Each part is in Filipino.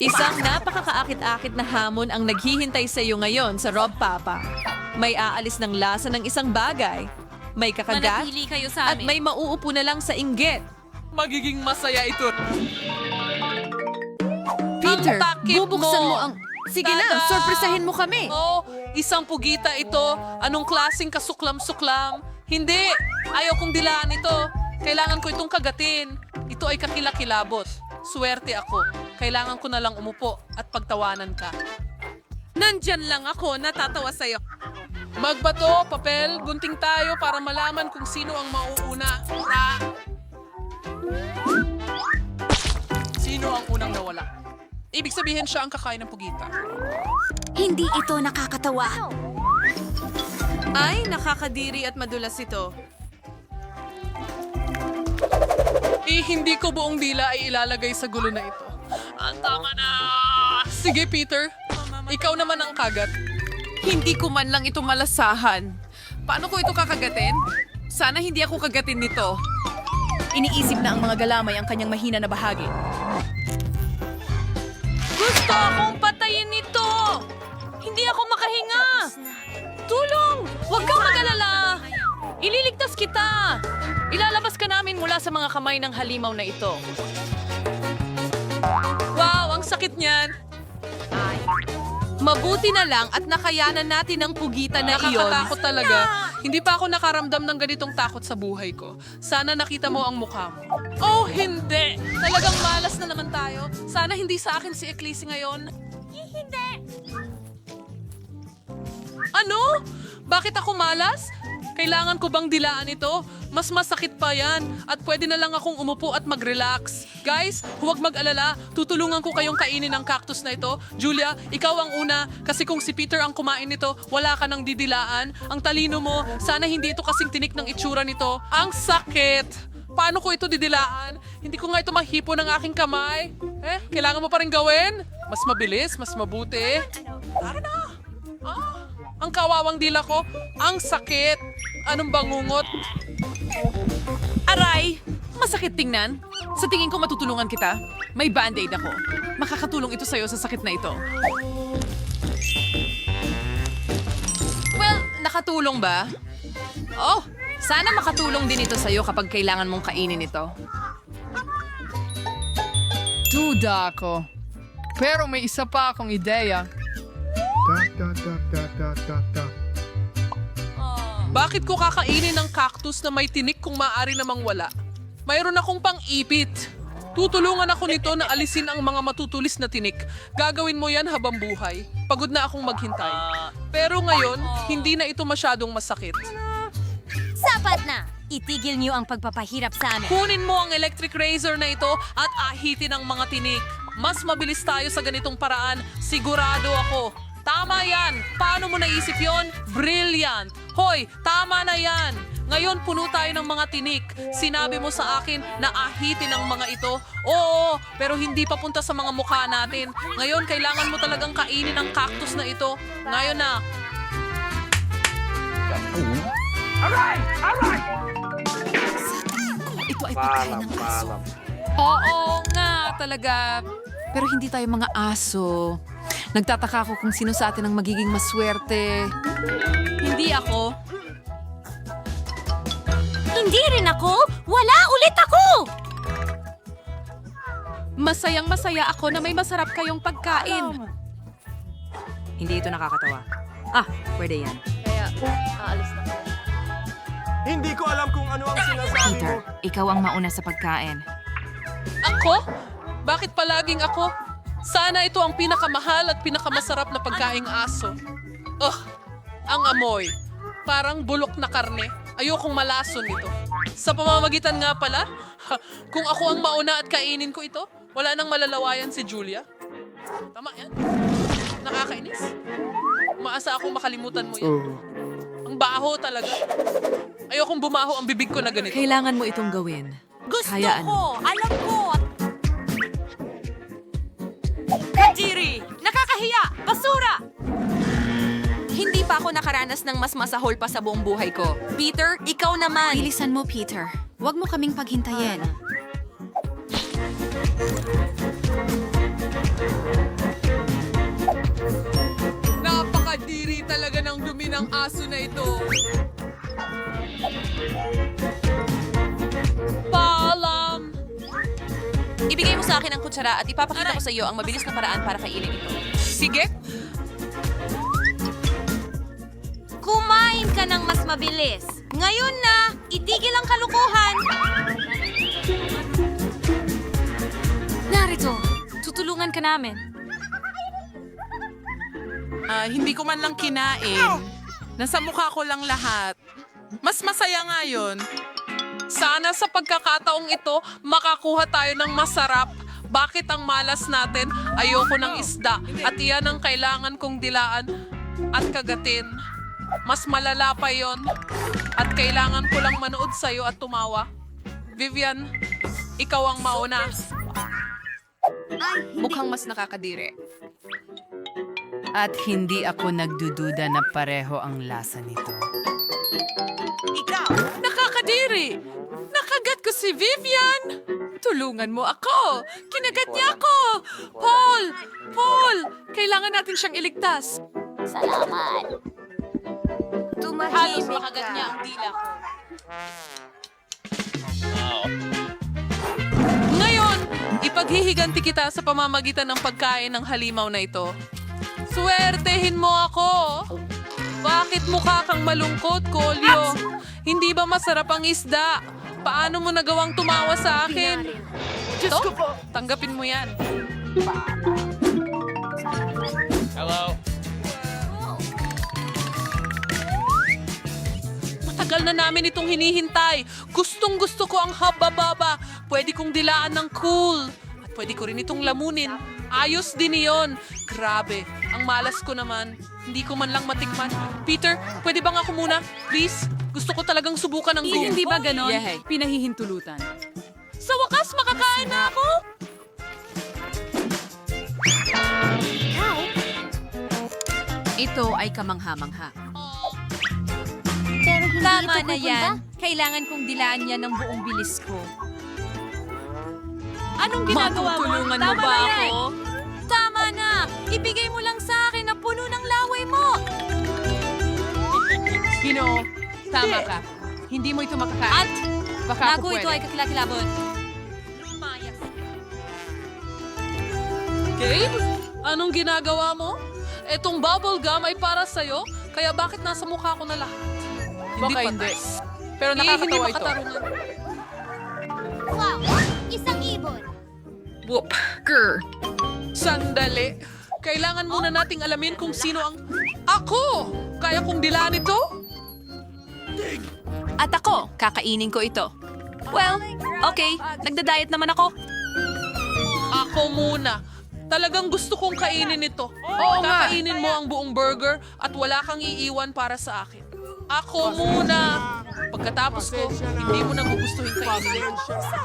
Isang napakakaakit-akit na hamon ang naghihintay sa iyo ngayon sa Rob Papa. May aalis ng lasa ng isang bagay. May kakagat Manatili kayo sa at amin. may mauupo na lang sa inggit. Magiging masaya ito. Peter, Ang takip bubuksan mo mo. ang... Sige na, Tada! sorpresahin mo kami. Oh, isang pugita ito. Anong klaseng kasuklam-suklam? Hindi. Ayaw kong dilaan ito. Kailangan ko itong kagatin. Ito ay kakilakilabot. Swerte ako. Kailangan ko na lang umupo at pagtawanan ka. Nandyan lang ako, natatawa sa'yo. Magbato, papel, gunting tayo para malaman kung sino ang mauuna. Ra! Sino ang unang nawala? Ibig sabihin siya ang kakain ng pugita. Hindi ito nakakatawa. Ay, nakakadiri at madulas ito. Eh, hindi ko buong dila ay ilalagay sa gulo na ito. Ang tama na! Sige, Peter. Ikaw naman ang kagat. Hindi ko man lang ito malasahan. Paano ko ito kakagatin? Sana hindi ako kagatin nito. Iniisip na ang mga galamay ang kanyang mahina na bahagi. Gusto akong patayin nito! Hindi ako makahinga! Tulong! Huwag kang magalala! Ililigtas kita! Ilalabas ka namin mula sa mga kamay ng halimaw na ito. Wow, ang sakit niyan. Mabuti na lang at nakayanan natin ang pugita na iyon. Nakakatakot talaga. Hindi pa ako nakaramdam ng ganitong takot sa buhay ko. Sana nakita mo ang mukha mo. Oh, hindi! Talagang malas na naman tayo. Sana hindi sa akin si Ecclesia ngayon. Hindi! Ano? Bakit ako malas? Kailangan ko bang dilaan ito? Mas masakit pa yan. At pwede na lang akong umupo at mag-relax. Guys, huwag mag-alala. Tutulungan ko kayong kainin ang cactus na ito. Julia, ikaw ang una. Kasi kung si Peter ang kumain nito, wala ka nang didilaan. Ang talino mo, sana hindi ito kasing tinik ng itsura nito. Ang sakit! Paano ko ito didilaan? Hindi ko nga ito mahipo ng aking kamay. Eh, kailangan mo pa rin gawin? Mas mabilis, mas mabuti. Tara na! Ang kawawang dila ko. Ang sakit. Anong bangungot? Aray! Masakit tingnan. Sa tingin ko matutulungan kita. May band-aid ako. Makakatulong ito sa'yo sa sakit na ito. Well, nakatulong ba? Oh, sana makatulong din ito sa'yo kapag kailangan mong kainin ito. Duda ako. Pero may isa pa akong ideya. Da da da da da da da. Bakit ko kakainin ng cactus na may tinik kung maaari namang wala? Mayroon akong pang-ipit. Tutulungan ako nito na alisin ang mga matutulis na tinik. Gagawin mo yan habang buhay. Pagod na akong maghintay. Pero ngayon, hindi na ito masyadong masakit. Sapat na! Itigil niyo ang pagpapahirap sa amin. Kunin mo ang electric razor na ito at ahitin ang mga tinik. Mas mabilis tayo sa ganitong paraan. Sigurado ako. Tama yan! Paano mo naisip yon? Brilliant! Hoy, tama na yan! Ngayon puno tayo ng mga tinik. Sinabi mo sa akin na ahitin ang mga ito. Oo, pero hindi papunta sa mga mukha natin. Ngayon, kailangan mo talagang kainin ang cactus na ito. Ngayon na. Ito ay pagkain ng aso. Oo nga, talaga. Pero hindi tayo mga aso. Nagtataka ako kung sino sa atin ang magiging maswerte. Hindi ako. Hindi rin ako! Wala ulit ako! Masayang masaya ako na may masarap kayong pagkain. Hindi ito nakakatawa. Ah, pwede yan. Hindi ko alam kung ano ang sinasabi mo. Peter, ikaw ang mauna sa pagkain. Ako? Bakit palaging ako? Sana ito ang pinakamahal at pinakamasarap na pagkaing aso. Ugh, ang amoy. Parang bulok na karne. Ayokong malason nito. Sa pamamagitan nga pala, ha, kung ako ang mauna at kainin ko ito, wala nang malalawayan si Julia. Tama yan. Nakakainis. Umaasa akong makalimutan mo yan. Ang baho talaga. Ayokong bumaho ang bibig ko na ganito. Kailangan mo itong gawin. Gusto Hayaan mo. ko! Alam ko! Kahiya! Basura! Hindi pa ako nakaranas ng mas masahol pa sa buong buhay ko. Peter, ikaw naman! Bilisan mo, Peter. Huwag mo kaming paghintayin. Napakadiri talaga ng dumi ng aso na ito. Paalam! Ibigay mo sa akin ang kutsara at ipapakita ko sa iyo ang mabilis na paraan para kainin ito. Sige, Kumain ka ng mas mabilis. Ngayon na, itigil ang kalukuhan. Narito, tutulungan ka namin. Ah, hindi ko man lang kinain. Nasa mukha ko lang lahat. Mas masaya nga yun. sana sa pagkakataong ito, makakuha tayo ng masarap. Bakit ang malas natin? Ayoko ng isda. At iyan ang kailangan kong dilaan at kagatin. Mas malala pa yon. At kailangan ko lang manood sa'yo at tumawa. Vivian, ikaw ang mauna. Mukhang mas nakakadiri. At hindi ako nagdududa na pareho ang lasa nito. Nakakadiri! Nakagat ko si Vivian! Tulungan mo ako! Kinagat niya ako! Paul! Paul! Kailangan natin siyang iligtas. Halos makagat niya ang dila ko. Ngayon, ipaghihiganti kita sa pamamagitan ng pagkain ng halimaw na ito. Swertehin mo ako! Bakit mukha kang malungkot, Kolyo? Hindi ba masarap ang isda? Paano mo nagawang tumawa sa akin? Diyos ko po! Tanggapin mo yan. Matagal na namin itong hinihintay. Gustong gusto ko ang haba-baba. Pwede kong dilaan ng cool. At pwede ko rin itong lamunin. Ayos din iyon. Grabe. Ang malas ko naman. Hindi ko man lang matikman. Peter, pwede bang ako muna? Please? Gusto ko talagang subukan ng goom. Hindi ba ganon? Yehey. Pinahihintulutan. Sa wakas, makakain na ako. Ito ay kamangha-mangha. Pero hindi Tama ito na pupunta. yan. Kailangan kong dilaan yan ng buong bilis ko. Anong ginagawa mo? Matutulungan mo Tama ba na yan. ako? Tama na! Ibigay mo lang sa akin na puno ng laway mo! Gino, tama ka. Hindi mo ito makakain. At Baka bago ako ito pwede. ay kakilakilabot. Lumayas. Gabe? Anong ginagawa mo? Etong bubble gum ay para sa'yo, kaya bakit nasa mukha ko na lahat? Baka patas. hindi. Pero Eh, hindi nakakatawa ito. makatarungan. Wow, isang ibon. Whoop. Grr. Sandali. Kailangan muna nating alamin kung sino ang... Ako! Kaya kong dilaan ito? At ako, kakainin ko ito. Well, okay. Nagda-diet naman ako. Ako muna. Talagang gusto kong kainin ito. Oo Kakainin mo ang buong burger at wala kang iiwan para sa akin. Ako muna. Pagkatapos ko, hindi mo nang gugustuhin kainin.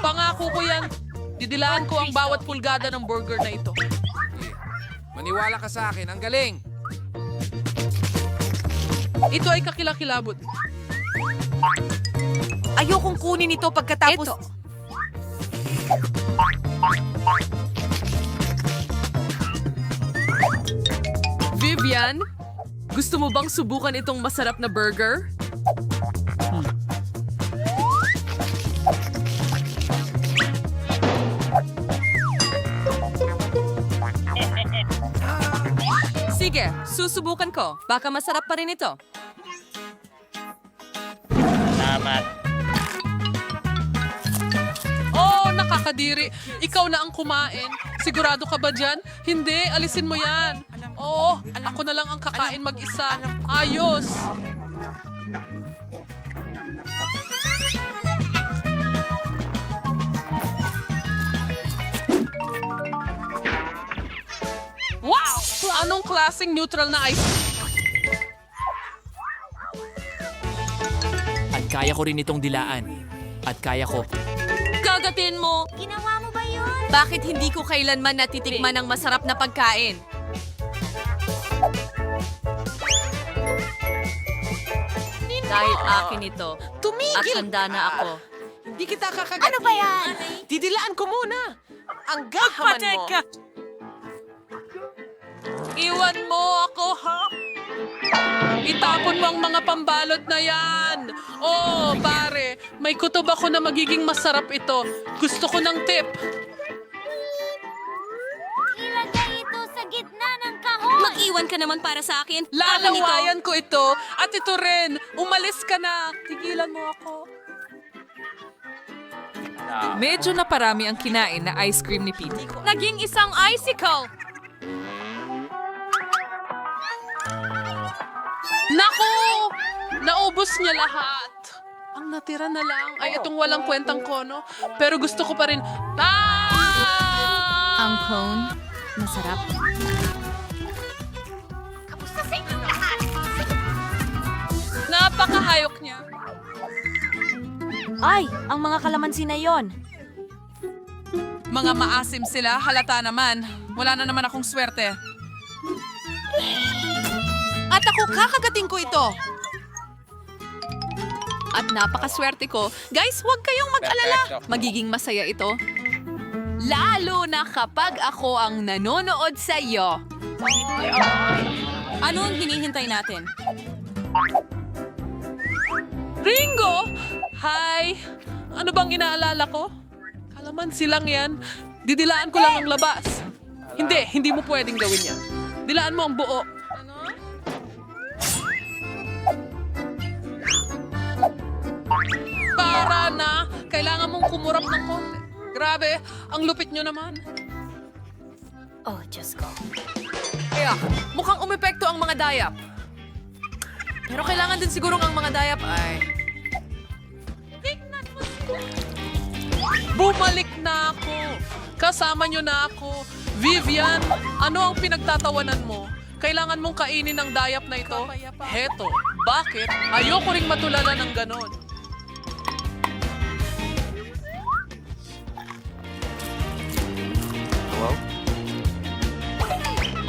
Pangako ko yan. Didilaan ko ang bawat pulgada ng burger na ito. Maniwala ka sa akin, ang galing! Ito ay kakilakilabot. Ayokong kunin ito pagkatapos... Ito. Vivian, gusto mo bang subukan itong masarap na burger? Sige, susubukan ko. Baka masarap pa rin ito. Oh, nakakadiri. Ikaw na ang kumain. Sigurado ka ba dyan? Hindi, alisin mo yan. Oo, ako na lang ang kakain mag-isa. Ayos. Wow! Anong klaseng neutral na ice At kaya ko rin itong dilaan. At kaya ko. Kagatin mo! Ginawa mo ba yun? Bakit hindi ko kailanman natitikman ng masarap na pagkain? Dahil akin ito. At handa na ako. Di kita kakagat. Ano ba yan? Didilaan ko muna. Ang gahaman mo. Iwan mo ako, ha? Itapon mo ang mga pambalot na yan. Oh, pare, may kutob ako na magiging masarap ito. Gusto ko ng tip. gitna ng kahon! Mag-iwan ka naman para sa akin. Ito. Lalawayan ko ito. At ito rin. Umalis ka na. Tigilan mo ako. Medyo naparami ang kinain na ice cream ni Pete. Naging isang icicle! Naku! Naubos niya lahat. Ang natira na lang ay itong walang kwentang kono. Pero gusto ko pa rin... Ah! Ang cone, masarap. Napakahayok niya. Ay, ang mga kalamansi na yon. Mga maasim sila, halata naman. Wala na naman akong swerte. At ako, kakagating ko ito. At napakaswerte ko. Guys, huwag kayong mag-alala. Magiging masaya ito. Lalo na kapag ako ang nanonood sa iyo. Ano ang hinihintay natin? Ringo! Hi! Ano bang inaalala ko? Kalaman silang yan. Didilaan ko lang ang labas. Hindi, hindi mo pwedeng gawin yan. Dilaan mo ang buo. Para na! Kailangan mong kumurap ng konti. Grabe, ang lupit nyo naman. Oh, Diyos ko. Kaya, mukhang umepekto ang mga dayap. Pero kailangan din sigurong ang mga dayap ay... Bumalik na ako! Kasama nyo na ako! Vivian, ano ang pinagtatawanan mo? Kailangan mong kainin ang dayap na ito? Heto, bakit? Ayoko ring matulala ng ganon.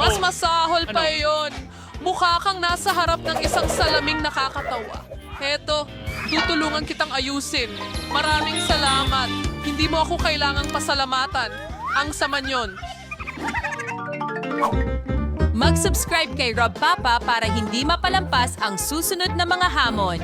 Mas masahol pa yon. Mukha kang nasa harap ng isang salaming nakakatawa. Heto, tutulungan kitang ayusin. Maraming salamat. Hindi mo ako kailangang pasalamatan. Ang sama yon. Mag-subscribe kay Rob Papa para hindi mapalampas ang susunod na mga hamon.